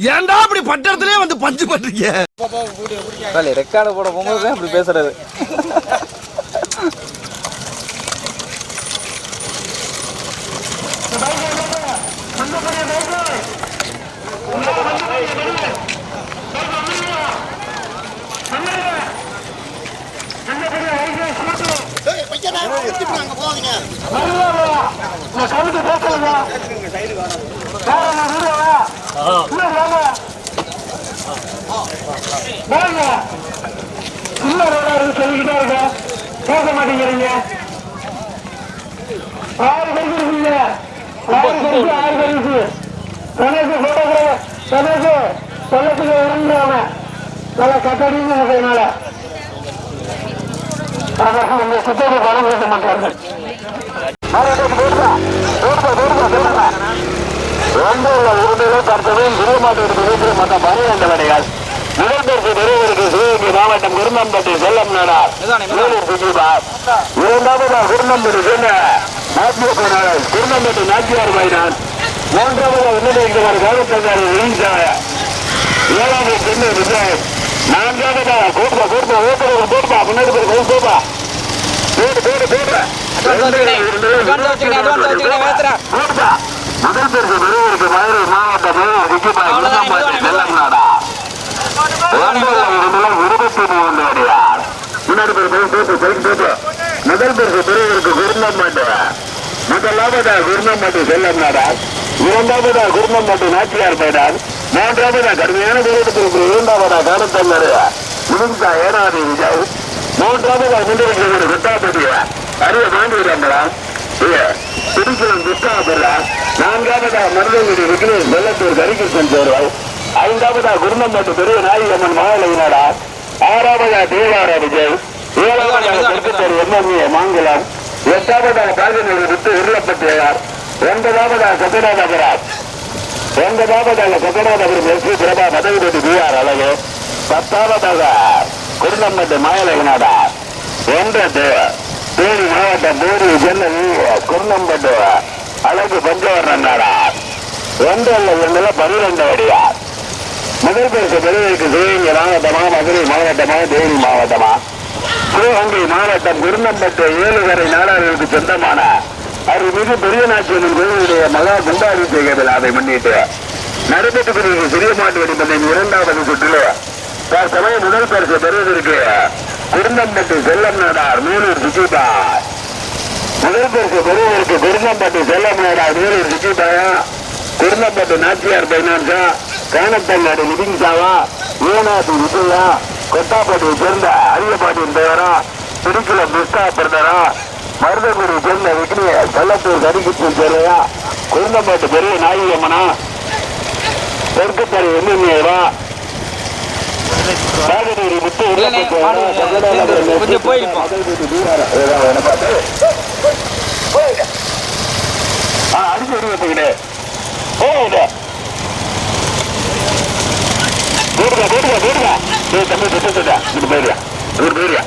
ஏன்டா அப்படி பட்டத்துலயே வந்து பஞ்சு பண்றீங்க? ரெக்கார்டு போட போகும்போது அப்படி பேசுறது நல்லா கட்டடின்னு இருக்கிறதுனால உங்க சுத்தத்தை பணம் பேச மாட்டார்கள் ஒன்றுள்ள உரிமைகள் தற்போதும் திருமாட்டத்திற்கு வீட்டில் மற்ற பனிரெண்டு வடைகள் முதல்வருக்கு பெறுவதற்கு சிவகங்கை மாவட்டம் குருநம்பட்டி செல்லம் நாடார் இரண்டாவது குருநம்பட்டி சென்ன. நாட்டிய நாள் குருநம்பட்டி நாச்சியார் மைதான் மூன்றாவது உன்னதேந்திரர் கௌரவத்தந்தாரி விழிஞ்சாய ஏழாவது சென்னை விஜய் நான்காவது கூப்பா கூப்பா ஊப்பா கூப்பா முன்னாடி போய் கை கூப்பா போடு போடு போடு. முதல் பேருக்கு பெறுவதற்கு மதுரை மாவட்டம் விஜயபாய் குருநம்பட்டி செல்லம் நாடார் முதல் பரிசு பெறுவதற்கு குருந்தம்பட்டு முதலாவதா குருந்தம்பட்டு செல்லம் நாடார் இரண்டாவதா குருந்தம்பட்டு நாச்சியார் பைடான் மூன்றாவதா கடுமையான தூரத்திற்கு இரண்டாவதா காலத்தங்கரு முடிஞ்சா ஏனாதி விஜய். மூன்றாவதா முன்னிருக்கிறது குட்டாப்பட்டிய அறிய மாண்டிரம்பலம் திருக்குளம் குட்டாபுரா நான்காவதா மருதங்குடி விக்னேஷ் வெள்ளத்தூர் கரிகிருஷ்ணன் சேர்வாய் ஐந்தாவதா குருநம்பட்டு பெரிய நாயகம்மன் மகாலயினாடா ஆறாவதா தேவார விஜய்? ஏழாவதா திருப்பத்தூர் எம்எம்ஏ மாங்குளம் எட்டாவதா பாகனூர் விட்டு உருளப்பட்டியார் ஒன்பதாவதா Sathyanathapuram ஒன்பதாவதாக Sathyanathapuram S P Prabha Pathavipatti V R Azhagu. பத்தாவதாக குருநம்பட்டு மாயலகனாடா ஒன்றது Theni மாவட்டம் தேனி சென்னை குருநம்பட்டு அழகு பஞ்சவர்ணன் நாடா ஒன்றல்ல ஒன்றில் பன்னிரெண்டு அடியார் முதல் பரிசு பெறுவதற்கு சிவகங்கை மாவட்டமா மதுரை மாவட்டமா தேனி மாவட்டமா? சிவகங்கை மாவட்டம் குருநம்பட்டு ஏழுகரை நாடாளுக்கு சொந்தமான அருள்மிகு பெரியநாச்சியம்மன் கோயிலுடைய மகா குண்டாபிஷேக விழாவை முன்னிட்டு நடைபெற்று கொண்டிருக்கும் சிறிய மாட்டு வெடிப்பந்தின் இரண்டாவது சுற்றில் தற்சமயம் முதல் பரிசு பெறுவதற்கு குருந்தம்பட்டு செல்லம் நாடார் மேலூர் சுஜிபாய் முதல் பரிசு பெறுவதற்கு குருந்தம்பட்டு செல்லம் நாடார் மேலூர் சுஜிபாயா குருந்தம்பட்டு நாச்சியார் பைனான்சா காணத்தங்காடு நிதிங்சாவா ஏனாசி விஜயா கொட்டாப்பட்டியை சேர்ந்த அரியபாட்டியின் பெயரா திருக்குளம் மிஸ்டா பிரதரா மருதங்குடி சேர்ந்த விக்னிய பள்ளத்தூர் கரிகுத்தின் சேரையா குருந்தம்பட்டு பெரிய நாயகம்மனா தெற்குத்தரை எம்எம்ஏவா காவிரி முத்து கொஞ்சம் போயிருப்போம். அடிச்சு விடுவதுக்கிட்டே போகுது போடுங்க போடுங்க போடுங்க. தம்பி போயிடுயா இவர் போயிடுயா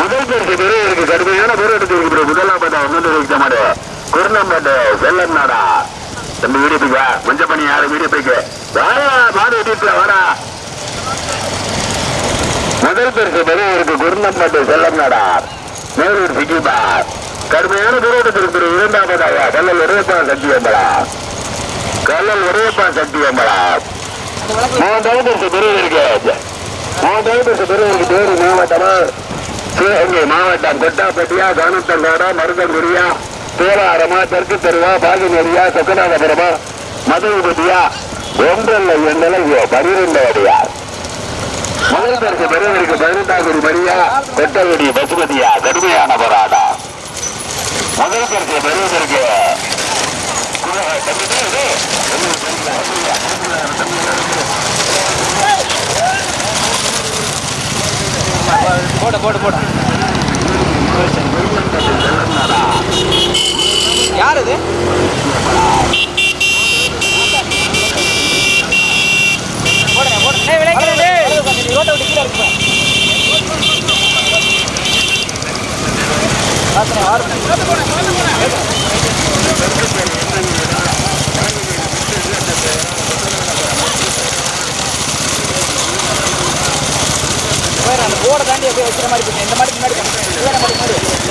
முதல் பரிசு பெரியவருக்கு கடுமையான போராட்டத்தில் இருக்கிற முதலாவது ஒன்று வைக்க மாட்டேன் குருநம்பட்டு செல்லம் நாடா தம்பி வீடியோ போய்க்க மஞ்ச பண்ணி யாரு வீடியோ போய்க்க வாடா மாடு வெட்டிட்டு வாடா. முதல் பரிசு பெரியவருக்கு குருநம்பட்டு செல்லம் நாடா நேரூர் சிக்கிபார் கடுமையான போராட்டத்தில் இருக்கிற இரண்டாவதாக கல்லல் உரையப்பா சக்தி அம்பலா கல்லல் உரையப்பா சக்தி அம்பலா மூன்றாவது பரிசு பெரியவருக்கு மூன்றாவது பரிசு பெரியவருக்கு தேனி மாவட்டமா? சிவகங்கை மாவட்டம் கொட்டாப்பட்டியா கானத்தங்கோடா மருதங்குடியா தேவாரமா தெற்கு தெருவா பாகிநெறியா சொக்கநாதபுரமா மதுபதியா ஒன்றல்ல எங்களை பனிரெண்டு அடியா முதல்வருக்கு பெருவருக்கு பதினெட்டாவது மரியா கொட்டவெடி பசுமதியா கடுமையான போராடா முதல்வருக்கு பெருவதற்கு Thank you. போட போட போட. யார் இது போடுங்க போடுங்க டேய் விளையாடுங்க டேய் ரோட்டை விட்டு கீழே இருக்கு பாத்துறேன் ஆறு போயிடுறேன் அந்த போர்டை தாண்டி அப்படியே வைக்கிற மாதிரி போச்சு இந்த மாதிரி முன்னாடி போங்க. இவன் நம்ம முன்னாடி ரோட்டை விட்டு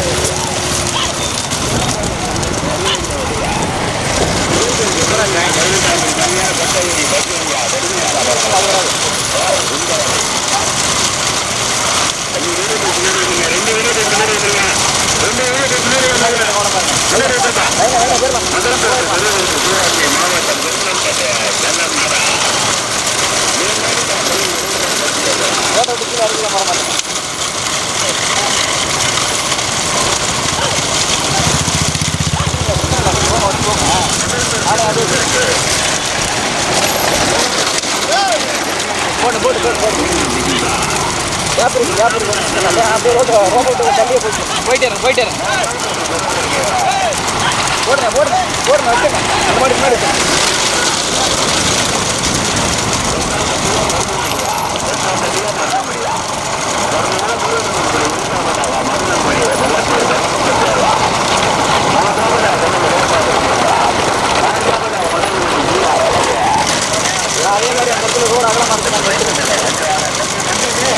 கீழே இறக்கி போக மாட்டேன் போட்டு போட்டு போட்டு போட்டு கேப் இருக்கு அப்படியே ரோட்டு தள்ளியே போயிட்டே போயிட்டே இருங்க போடுங்க போடுங்க வச்சுக்கேன் வச்சுங்க அந்த மாதிரி முன்னாடி வச்சுங்க. அதே மாதிரி அந்த இடத்துல ரோடு அகலமாக இருக்கு நம்ம எடுத்துக்கோங்க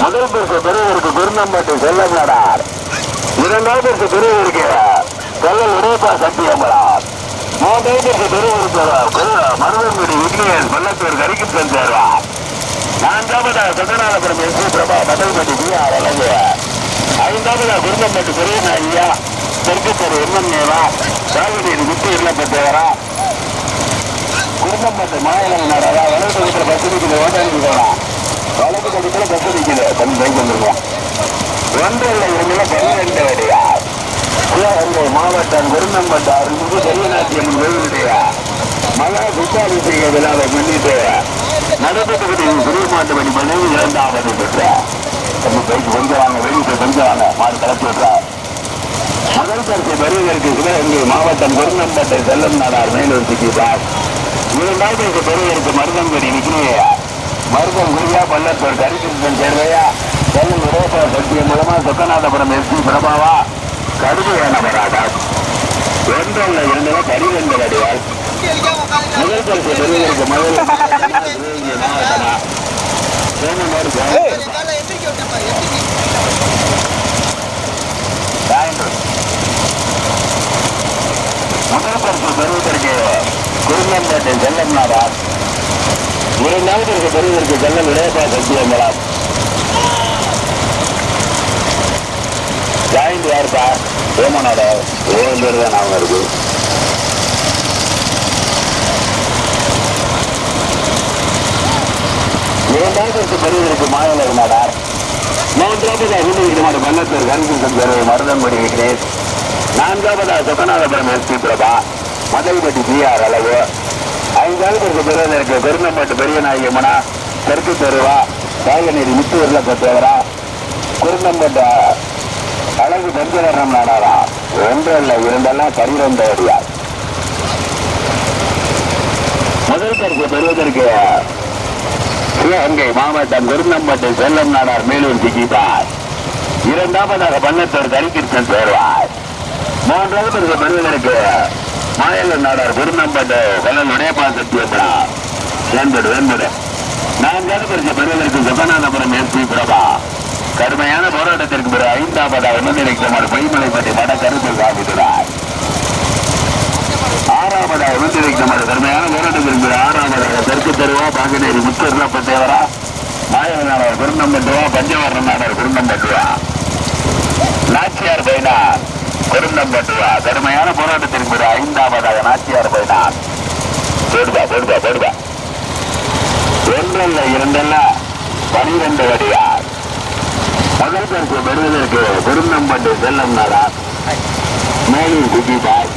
முதல் பரிசு பெரியவருக்கு குருநம்பட்டி செல்லம் நடார் இரண்டாவது பரிசு பெரியவருக்கு செல்லல் உடையப்பா சத்தியம்பரார் மூன்றாவது பரிசு பெரியவருக்கு Maruthangudi Vignesh Pallathur கரிக்குத்தன் சேர்வார் நான்காவதா Sathanathapuram S Prabha Mathalpatti P R Azhagu ஐந்தாவதா குருநம்பட்டி பெரியநாயியா தெற்குத்தர் MN NeVA சாகுநீர் விட்டு இல்லப்பட்டவரா குடும்பப்பட்ட மாநிலம் நடரா வலது பக்கத்தில் பஸ் நிற்கிற ஓட்டாளி போகலாம் வலது பக்கத்தில் பஸ் நிற்கிற தன் பைக் வந்துருவோம் ஒன்றில் இருந்துல பன்னிரெண்டு அடியார். சிவகங்கை மாவட்டம் குருந்தம்பட்டு அருள்மிகு செல்வநாட்டியம் கோவிலுடைய மகா குத்தாபிஷேக விழாவை முன்னிட்டு நடப்பு தொகுதியில் மாட்டு வழி பதவி இரண்டாவது பெற்ற நம்ம பைக் கொஞ்சம் வாங்க வெளியே கொஞ்சம் வாங்க மாடு கலப்பி விட்டார். பரிசு பெறுவதற்கு சிவகங்கை மாவட்டம் குருநம்பட்டை செல்லம் நாடார் மேலூர் சிக்கிட்டார் பரிசு பெறுவதற்கு மருதங்குடி விக்னேயா மருதம் குருவியா பள்ளத்தூர் கரிகிருஷ்ணன் சேர்வையா. செல்லம் விரோசா சக்தியின் மூலமா சொக்கநாதபுரம் எஸ் பி பிரபாவா. கடுமையான வராடா ஒன்றல்ல இரண்டுல பனிரெண்டு அடியால் முதல் பரிசு பெறுவதற்கு முதல் மாவட்டமா முதல் பரிசு பெறுவதற்கு குருநம்பேட்டை செல்லம் நாடார் இரண்டாவது பரிசு பெறுவதற்கு செல்லம் இளையப்பா சத்தியம்பலம் ஜாயின் யாருப்பா சோமநாட ஏழு பேர் தான் அவங்க இருக்கு இரண்டாவது பரிசு பெறுவதற்கு மாநில நாடார் மூன்றாவது அகில மாடு மன்னத்தூர் கன்குசன் மருதம் படி Vignesh நான்காவதா Chokkanathapuram SP Prabha Mathalpatti P R அளவு ஐந்தாவது பிறகு பெறுவதற்கு பெருந்தம்பட்டு பெரிய நாயகமனா தெற்கு தெருவா காயநீர் முத்து உருளக்கத்தேவரா குருந்தம்பட்டு அழகு பஞ்சவரணம் நாடாரா. ஒன்று அல்ல இரண்டெல்லாம் சரீரம் அடியார். முதல் பரிசு பெறுவதற்கு சிவகங்கை மாவட்டம் குருந்தம்பட்டு செல்லம் நாடார் மேலூர் சிக்கிட்டார் இரண்டாவதாக பன்னத்தோர் கரிகிருஷ்ணன் சேர்வார் மூன்றாவது பரிசு பெறுவதற்கு மாயல நாடார் குருநம்பட்டு கல்லல் உடையப்பா சத்தியப்படா வேன்படு வேன்படு நான்காவது பரிசு பெறுவதற்கு சுகநாதபுரம் எஸ் பிரபா. கடுமையான போராட்டத்திற்கு பிறகு ஐந்தாவதாக முன்னிலைக்குமாறு பொய்மலைப்பட்டி வட கருத்தில் காப்பிட்டுள்ளார் ஆறாவதாக முன்னிலைக்குமாறு கடுமையான போராட்டத்திற்கு பிறகு ஆறாவதாக தெற்கு தெருவா பாங்கநேரி முத்தூர்லப்பட்டவரா மாயல நாடார் குருநம்பட்டுவா பஞ்சவரன் நாடார் குருநம்பட்டுவா நாச்சியார் பைனார். பெருந்தம்பட்டுவா கடுமையான போராட்டத்தின் பிறகு ஐந்தாவதாக நாச்சியார் போயினார் போடுவா போடுவா போடுவா ஒன்றல்ல இரண்டல்ல பனிரெண்டு அடியார். முதல் பரிசு பெறுவதற்கு பெருந்தம்பட்டு செல்லம் நாடார். மேலும் குஜிபாய்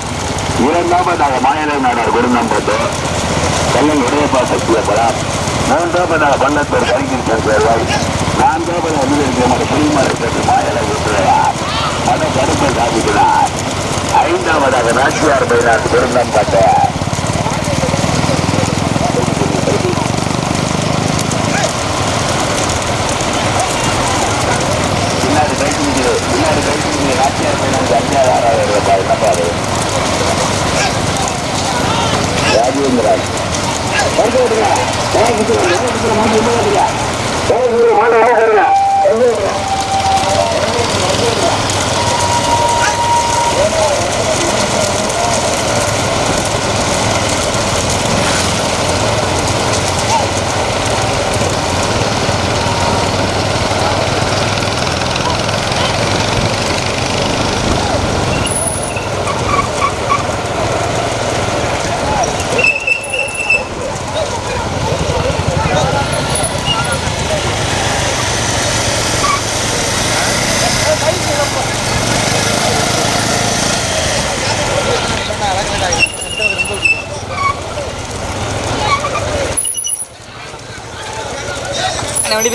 இரண்டாவதாக மாயலை நாடார் பெருந்தம்பட்டு செல்லம் உடையப்பா சத்தியபுரம் மூன்றாவதாக பள்ளத்தூர் கரிகிருஷ்ணன் சேர்வாய் நான்காவது அமிர்திருக்கிற புலிமலை பெற்று மாயலை விட்டுள்ளார் மத கருப்பை சாதிக்கிறார் ஐந்தாவதாக நான் பைனார் குருந்தம்பட்டு பின்னாடி கைக்கு பின்னாடி கைக்கு நாச்சியார் பைனார் அஞ்சாவது ஆறாவது ரூபாய் என்னப்பா அது ராஜேந்திரன் வந்து விடுங்க மாடு வாங்க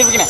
அண்ணே, வண்டி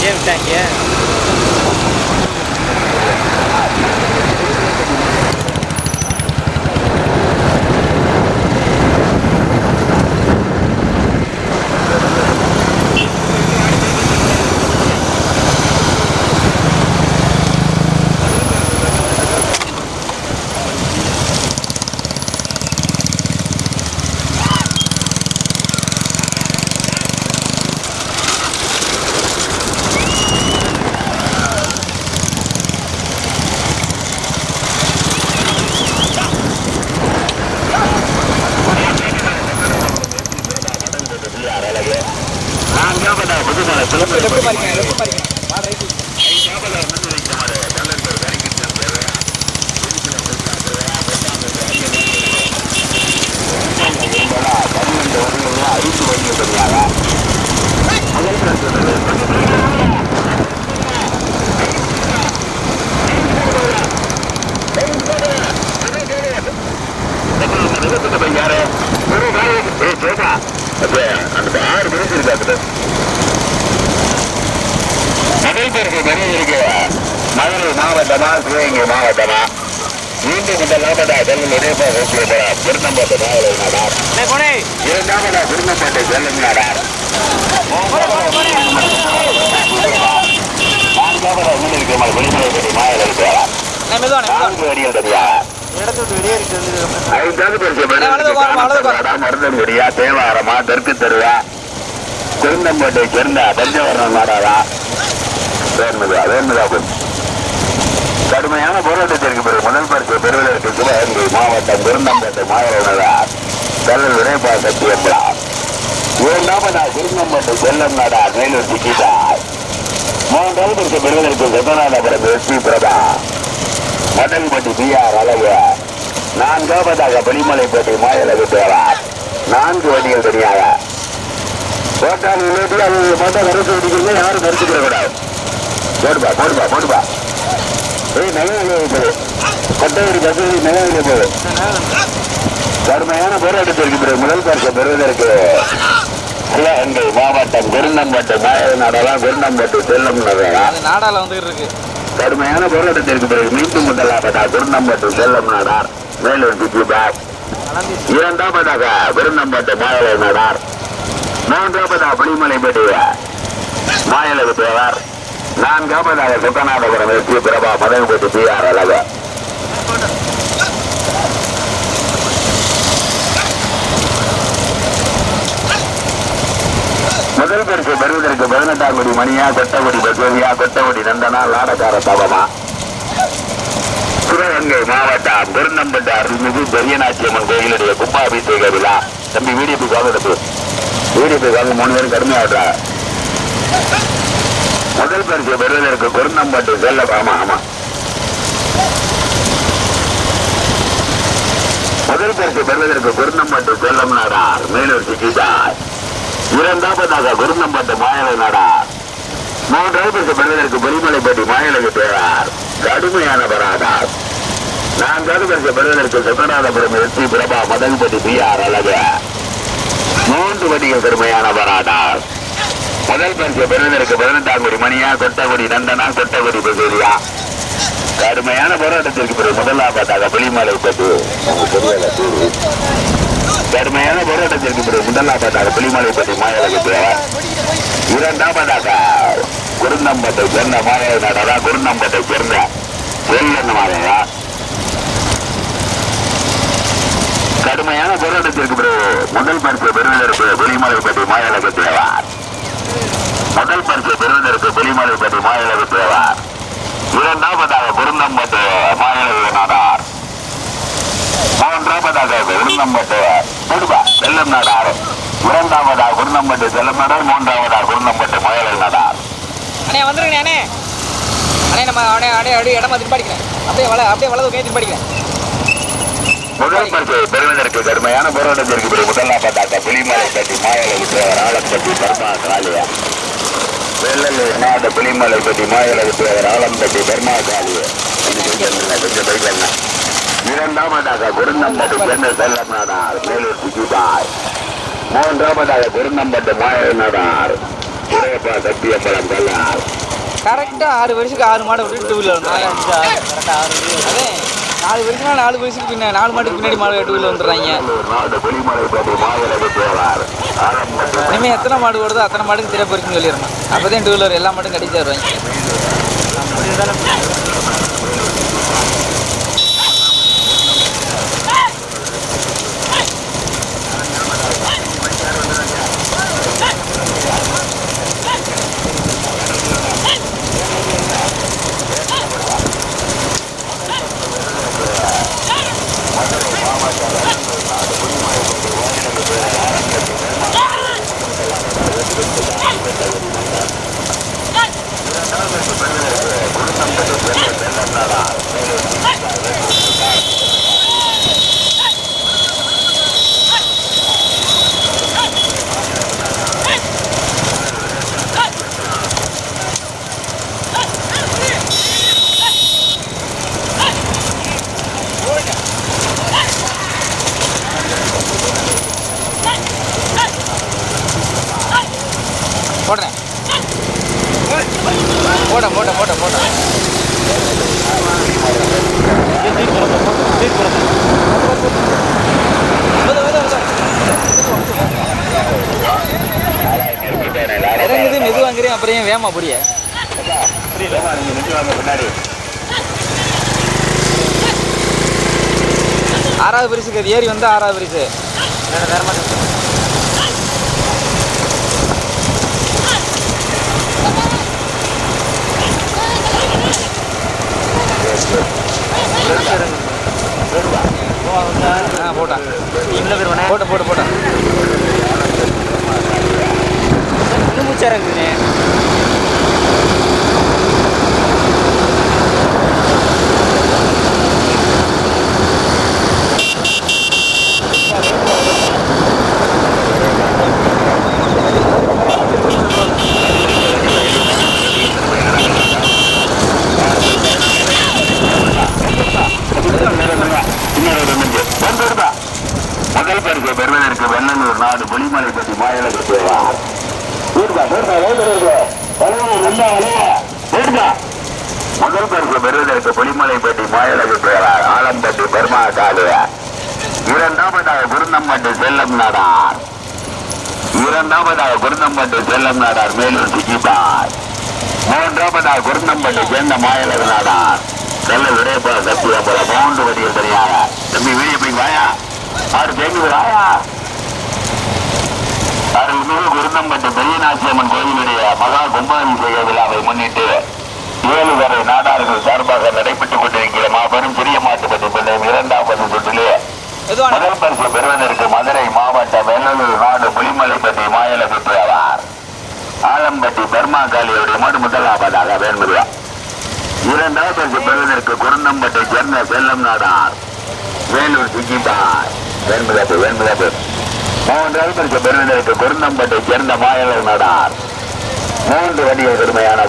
ஏன் விட்டாங்க நான்காவதாக புதுமலை சிலம்பு எப்படி பாருங்க எப்படி பாருங்க பன்னிரண்டு வருடங்களா ஐந்து வருடம் பெரியாரா முதல் பிரச்சனை யாரு அந்த ஆறு மணிக்கு இருக்காது முதல் பேருக்கு பெரிய மதுரை மாவட்டமா சிவகங்கை மாவட்டமா மீண்டும் இந்த லாபதா செல்லும் இடைப்பா ஓகே திருநம்பட்டு மாவட்ட இரண்டாவதா திருநம்பட்டு செல்லும் நாடார் நான்காவதா முன்னிருக்கிற வெளிமுறை மாயல் இருக்கிறார் நான்கு அடியில் தெரியா தேவாரமா தெற்கு தெருவா திருநம்பட்டை சேர்ந்த பஞ்சவரணம் நாடாரா வேணுதா புனி கடுமையான போராட்டத்திற்கு பிறகு முதல் பரிசு பெறுவதற்கு சிவகங்கை மாவட்டம் திருநம்பேட்டை மாவட்ட கல்லல் விரைப்பா சக்தி என்றார் இரண்டாவதா திருநம்பட்டை செல்லம் நாடா மேலூர் சிக்கிட்டார். மூன்றாவது பரிசு பெறுவதற்கு Sathanathapuram SP Pradha Madanpatti P R Azhagu. நான்காவதாக வெளிமலைப்பட்டி மாயலகு தேவார். நான்கு வண்டிகள் தனியாக. போட்டால் உள்ளது அது போட்டா கருத்து பிடிக்கிறது யாரும் கருத்துக்கிற கூடாது. போடுபா போடுபா போடுபா கொட்டையூர் கல்லூரி நகையிலே போகுது கடுமையான போராட்டத்திற்கு பிறகு முதல் பரிசு பெறுவதற்கு சிவகங்கை மாவட்டம் திருநம்பட்டு மாயநாடெல்லாம் திருநம்பட்டு செல்லம் நாடால வந்துகிட்டு இருக்கு. கடுமையான போராட்டத்திற்கு பிறகு மீண்டும் முதலாவதா திருநம்பட்டு செல்லம் நாடார் மேலூர் டிபி பேக் இரண்டாவதாக விருந்தம்பட்டு மாயலை நாடார். மூன்றாவதா புலிமலை பெட்டிய மாயலகு தேவர். நான்காவதாக சுத்தநாதபுரம் வெற்றி பிரபா மதகுபதி பி ஆர் அழக முதல் பரிசு பெறுவதற்கு பதினெட்டாம் கோடி மணியா கொட்டகுடி பசோதியா கொட்டகுடி நந்தனா லாடக்கார தவமா. சிவகங்கை மாவட்டம் பெருநம்பட்டு அருள்மிகு பெரியநாச்சியம்மன் கோயிலுடைய கும்பாபிஷேக விழா. தம்பி வீடியோ வாங்க தம்பி வீடியோ வாங்க மூணு பேரும் கடுமையாடுறா முதல் பரிசு பெறுவதற்கு குருந்தம்பட்டு செல்ல ஆமா ஆமா. முதல் பரிசு பெறுவதற்கு குருந்தம்பட்டு செல்லம் நாடார். மேலூர் சிக்கிட்டார் இரண்டாவதாக குருந்தம்பட்டு மாயலை நாடார். மூன்றாவது பரிசு பெறுவதற்கு பொறிமலைப்பட்டி மாயலுக்கு தேவார் கடுமையான பராதார். நான்காவது பரிசு பெறுவதற்கு சுக்கநாதபுரம் வெற்றி பிரபா மதன்பட்டி பி ஆர் அழக மூன்று வடிகள் பெருமையான பராதார். முதல் பரிசு பெறுவதற்கு பதினெட்டாம் கோடி மணியா கொட்டகுடி நந்தனா கொட்டகுடி பகுதியா கடுமையான போராட்டத்திற்கு பிறகு முதலாவதாக வெளிமலை பட்டு தெரியல கடுமையான போராட்டத்திற்கு பிறகு முதலாவதாக வெளிமலை பட்டி மாயலகு இரண்டாம் இரண்டாவதாக குருந்தம்பட்டை சேர்ந்த மாலையை நடரா குருநம்பத்தை சேர்ந்த செல்லன் மாயா கடுமையான போராட்டத்திற்கு பிறகு முதல் பரிசு பெறுவதற்கு வெளிமலைப்பட்டி மாயலகு தேவார் முதல் பரிசு பெறுவதற்கு வெளிமலைப்பட்டி மாயலகு தேவார் இரண்டாவதாக குருந்தம்பட்டு மாயலகு நாடார். மூன்றாவதாக குருந்தம்பட்டு குடும்பா செல்லம் நாடார். இரண்டாவதாக குருந்தம்பட்டு செல்லம் நாடார் மூன்றாவதாக குருந்தம்பட்டு மாயலகு நாடார். அண்ணே வந்துருங்கண்ணே அண்ணே. அண்ணே நம்ம அப்படியே அப்படியே அப்படியே இடமா திருப்பாடிக்கிறேன் அப்படியே வள அப்படியே வலது கை திருப்பாடிக்கிறேன் முதல் பரிசு பெறுவதற்கு கடுமையான போராட்டத்திற்கு புலிமலை கட்டி மாயலகு தேவர் ஆலம்பட்டி பர்மா காளியா. வெள்ளலூர் பற்றி புலிமலை கட்டி மாயலகு தேவர் ஆலம்பட்டி பர்மா காளியா கொஞ்சம் குருந்தம்பட்டு சென்னை செல்லம் மேலூர் சிக்கிபாய் மூன்றாவதாக குருந்தம்பட்டு மாயல நாடார் சத்தியம்பலம் கல்லார் கரெக்டாக ஆறு வருஷத்துக்கு ஆறு மாடு விட்டு டூ வீலர் நாலு பேருக்குனா நாலு வருஷத்துக்கு பின்ன நாலு மாட்டுக்கு பின்னாடி மாடு டூ வீலர் வந்துடுறாங்க. இனிமேல் எத்தனை மாடு வருதோ அத்தனை மாடுக்கு சிறப்பு இருக்குன்னு சொல்லிடணும் அப்போ தான் டூ வீலர் எல்லா மாடும் கடிச்சு தருவாங்க. போடுறேன். போட போட போட போட. இறங்குது மெது வாங்குறேன் அப்புறம் ஏன் வேமா புரிய? ஆறாவது பரிசுக்கு அது ஏறி வந்து ஆறாவது பரிசு. ஆ போட்டான் போட்டு போட்டு போட்டான் இன்னும் மூச்சா இருக்குதுண்ணே முதல் பரிசு பெறுவதற்கு வெள்ளலூர் நாடு புலிமலை பற்றி மாயலகு தேவார் முதல் பரிசு பெறுவதற்கு புலிமலைப்பட்டி மாயலகு பேரார் ஆலம்பட்டி பெருமா காலியா இரண்டாவதாக குருந்தம்பட்டு செல்லம் நாடார் இரண்டாவதாக குருந்தம்பட்டு செல்லம் நாடார் மேலூர் சிக்கிபார் மூன்றாவதாக குருந்தம்பட்டு சேர்ந்த மாயலர் நாடார் செல்ல விரைப்பா சக்தி போல மூன்று வடிகள் தனியாக தம்பி வீடியோ போய் வாயா. ஆறு தேங்கி வாயா. அருள்மிகு குருந்தம்பட்டு பெரியநாச்சியம்மன் கோயிலுடைய மகா கும்பாபிஷேக விழாவை முன்னிட்டு ஏழு வரை நாடார்கள் சார்பாக நடைபெற்றுக் கொண்டிருக்கிற மாபெரும் சிறிய மாட்டுப்பட்டி பிள்ளையும் இரண்டாவது சுற்றிலே முதல் பெறுவதற்கு மதுரை மாவட்ட வெள்ளலூர் நாடு புலிமலைப்பட்டி மாயல பெற்றவர் ஆலம்பட்டி பர்மா காளியுடைய மாடு முதலாவதாக வேண்டுகிறார் இரண்டாவது பரிசு பெறுவதற்கு குருந்தம்பட்டை சேர்ந்த செல்லம் நாடார் வேலூர் சிக்கிபாய் வேண்பதாப்பு வேண்பதாப்பு மூன்றாவது பரிசு பெறுவதற்கு குருந்தம்பட்டை சேர்ந்த மாயலர் நாடார் மூன்று வடிகள் பெருமையான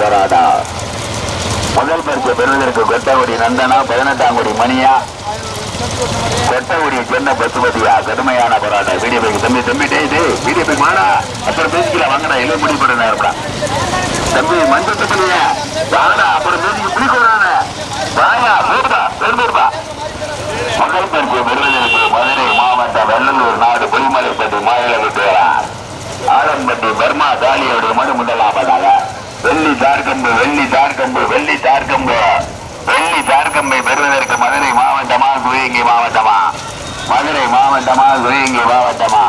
முதல் பரிசு பெறுவதற்கு கொத்தவடி நந்தனா பதினெட்டாம் கோடி மணியா கொட்டகுடி சென்ன பசுபதியா கடுமையான போராட்டம் வீடியோ தம்பி தம்பி டேய் டேய் வீடியோ மாடா அப்புறம் பேசிக்கலாம் வாங்கடா இல்லை முடி போட நேரம்டா தம்பி மஞ்சள் தம்பியா வாடா அப்புறம் பேசிக்க முடி போடுறானே வாயா போடுப்பா பெருந்துருப்பா முதல் பரிசு பெறுவதற்கு மதுரை மாவட்டம் வெள்ளலூர் நாடு புலிமலைப்பட்டி மாநில விட்டுகிறார் ஆலம்பட்டி பர்மா காளியோடைய மனு முதலாவதாக. வெள்ளி தார்கம்பு வெள்ளி தார்கம்பு வெள்ளி தார்கம்பு. வெள்ளி தார்கம்பை பெறுவதற்கு மதுரை மாவட்டம் குயங்கி மாவட்டமா? மதுரை மாவட்டமா? குயங்கி மாவட்டமா?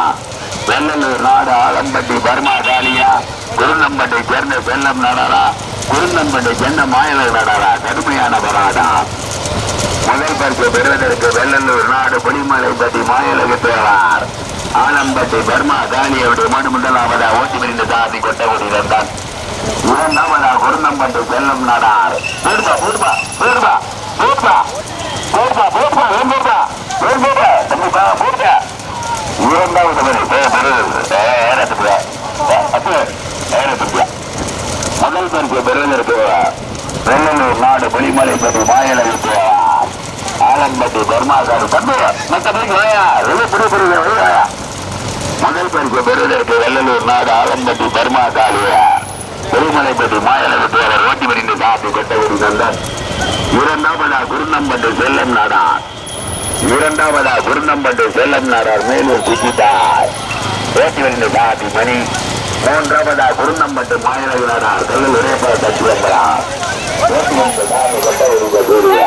வெள்ளலூர் நாடு ஆலம்பட்டி பர்மா காலியா குருந்தம்பட்டை சேர்ந்த செல்லம் நாடாரா குருந்தம்பட்டை சேர்ந்த மாயவர் நாடாரா கடுமையான பராடா முதல் பரிசு பெறுவதற்கு வெள்ளலூர் நாடு புலிமலைப்பட்டி மாயலகத்தேவார் ஆலம்பட்டி பர்மா காலியாவுடைய மனு முதலாவதா? ஓட்டி விரிந்த சாதி கொட்டகுடி தான் இரண்டாவதா? குருந்தம்பட்டை செல்லம் நாடார் போடுப்பா போடுப்பா போடுப்பா போடுப்பா போடுப்பா போடுப்பா ஏன் போடுப்பா ஏன் போடுப்பா தம்பிப்பா போடுப்பா இரண்டாவது பரிசு ஏறத்துப்பா அப்போ ஏறத்துப்பா முதல் பரிசு பெறுவதற்கு வெள்ளலூர் நாடு புலிமலைப்பட்டி மாயலகத்து ஆலம்பட்டி பர்மாசார் தம்பி மத்த பேருக்கு வாயா வெளியே புரிய புரிய வாயா முதல் பரிசு பெறுவதற்கு வெள்ளலூர் நாடு ஆலம்பட்டி பர்மா காலியா புலிமலைப்பட்டி மாயலகத்து அவர் ஓட்டி வரிந்து சாப்பி கொட்டகுடி நந்தன் இரண்டாவதா குருநம்பட்டு செல்லம் நாடார். இரண்டாவதா குருநம்பட்டு செல்லம் நாடார் மேலூர் சுஜிதார் ஓட்டி வரிந்து சாப்பி மணி. மூன்றாவதா குருநம்பட்டு மாயலகு நாடார் கல்லூர் உரையப்பா தச்சு வந்தார் ஓட்டி வரிந்து சாப்பி கொட்டகுடி கூறிய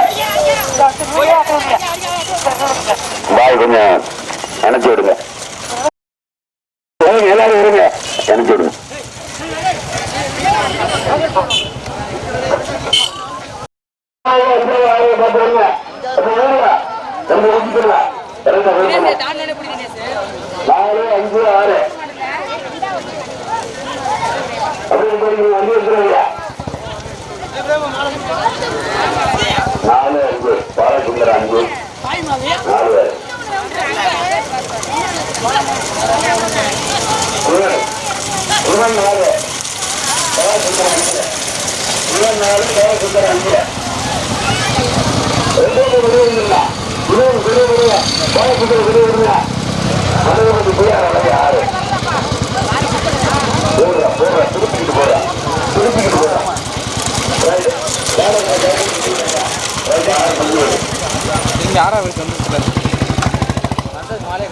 பாய் கொஞ்சம் அனுப்பிச்சு விடுங்க. எல்லாரும் இருங்க. அனுப்பிச்சு விடுங்க. நாலு அஞ்சு ஆறு அப்படி போய் அஞ்சு இருக்கிறீங்க நாலு அஞ்சு பாலசுந்தரம் அஞ்சு நாலு குருவன் குருவன் நாலு பாலசுந்தரம் அஞ்சு விளையாடுங்களா விளையாடு விளைய விளைய கோயம்புத்தூர் விளைய விளையா மதுரை போயார் அழகு ஆறு போடுறா போடுறா. திருப்பிக்கிட்டு யாரா இருக்கு மாலை